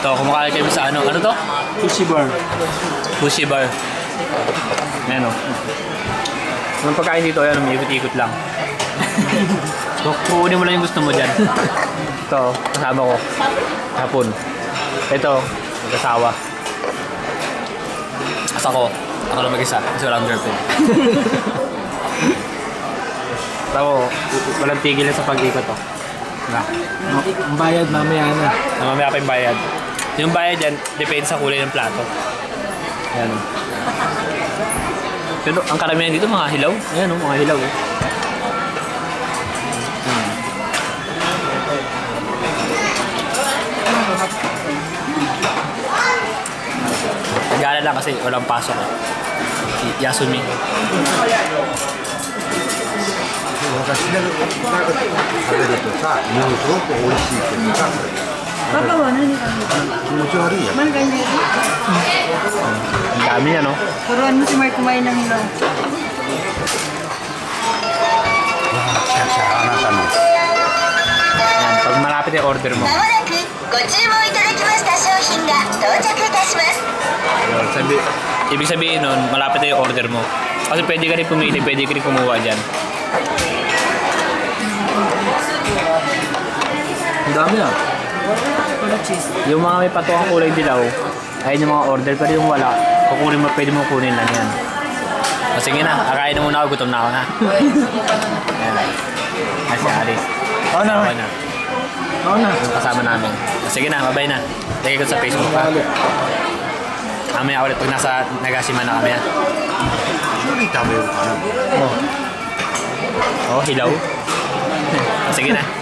Ito, kumakain kami sa ano. Ano to? Sushi bar. Sushi bar. Ayan o. Yung pagkain dito, ayan, umiikot-ikot lang. so, kukunin mo lang yung gusto mo dyan. Ito, kasama ko. Hapon. Ito, mag-asawa. As ako, ako lang mag-isa kasi walang girlfriend. Ako, walang tigil sa pag-ikot to. Na. Ang bayad mamaya na. Na mamaya pa yung bayad. Yung bayad yan, depende sa kulay ng plato. Ayan. Pero ang karamihan dito mga hilaw. Ayan o, mga hilaw. Oh. Hmm. Nag-aalala lang kasi walang pasok. Eh. Si Yasumi. 私ね食べるとさものすごく美味しいけどさ Papa, ano ni 気持ち悪いやん Man ganyan. Ang dami niya, no? Turuan mo si Mark kumain ng hilaw. シャシャあなたの Ayan, pag malapit yung order mo. まもなくご注文いただきました商品が到着いたします Yun, sabi, ibig sabihin nun, malapit na yung order mo. Kasi pwede ka rin pumili, pwede ka rin kumuha dyan. Ang dami ah. Ano, yung mga may patuang kulay dilaw, ayun yung mga order. Pero yung wala, kukunin mo, pwede mo kunin lang yan. O sige na, akain na muna ako. Gutom na ako na. Ayan. Ay, si Alice. Oo na. Oo na. Oo na. Yung kasama namin. O, sige na, babay na. Lagay ko sa Facebook ha. Amaya ulit pag nasa Nagashima na kami ha. Nakita mo yung ano? Oo. Oh. oh, hilaw. Sige na.